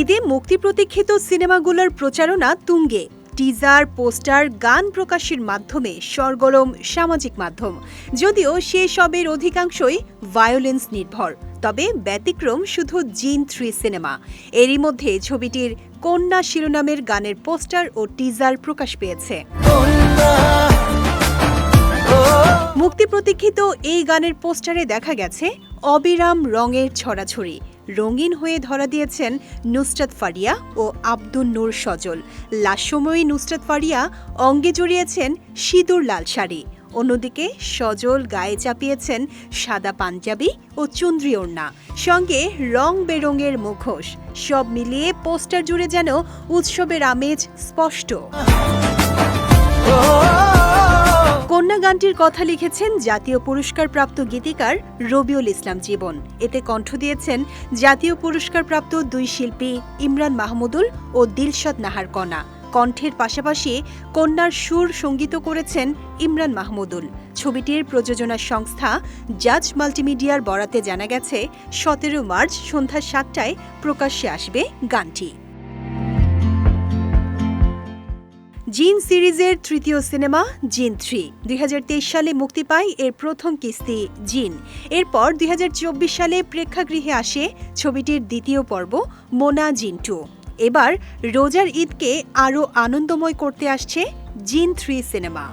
ঈদে মুক্তি প্রতীক্ষিত সিনেমাগুলোর প্রচারণা তুঙ্গে। টিজার, পোস্টার, গান প্রকাশের মাধ্যমে সরগরম সামাজিক মাধ্যম। যদিও সেসবের অধিকাংশই ভায়োলেন্স নির্ভর, তবে ব্যতিক্রম শুধু জিন থ্রি সিনেমা। এরই মধ্যে ছবিটির কন্যা শিরোনামের গানের পোস্টার ও টিজার প্রকাশ পেয়েছে। মুক্তি প্রতীক্ষিত এই গানের পোস্টারে দেখা গেছে অবিরাম রঙের ছড়াছড়ি রঙিন হয়ে ধরা দিয়েছেন নুসরাত ফারিয়া ও আব্দুল নূর সজল। লাস্যময়ী নুসরাত ফারিয়া অঙ্গে জড়িয়েছেন সিঁদুর লাল শাড়ি। অন্যদিকে সজল গায়ে চাপিয়েছেন সাদা পাঞ্জাবি ও চুন্দ্রি ওড়না। সঙ্গে রং বেরঙের মুখোশ। সব মিলিয়ে পোস্টার জুড়ে যেন উৎসবের আমেজ স্পষ্ট। গানটির কথা লিখেছেন জাতীয় পুরস্কারপ্রাপ্ত গীতিকার রবিউল ইসলাম জীবন। এতে কণ্ঠ দিয়েছেন জাতীয় পুরস্কারপ্রাপ্ত দুই শিল্পী ইমরান মাহমুদুল ও দিলশদ নাহার কণা। কণ্ঠের পাশাপাশি কন্যার সুর সংগীত করেছেন ইমরান মাহমুদুল। ছবিটির প্রযোজনা সংস্থা জাজ মাল্টিমিডিয়ার বরাতে জানা গেছে, সতেরো মার্চ সন্ধ্যা সাতটায় প্রকাশ্যে আসবে গানটি। জিন সিরিজের তৃতীয় সিনেমা জিন থ্রি। দুই হাজার তেইশ সালে মুক্তি পায় এর প্রথম কিস্তি জিন। এরপর দুই হাজার চব্বিশ সালে প্রেক্ষাগৃহে আসে ছবিটির দ্বিতীয় পর্ব মোনা জিন টু। এবার রোজার ঈদকে আরও আনন্দময় করতে আসছে জিন থ্রি সিনেমা।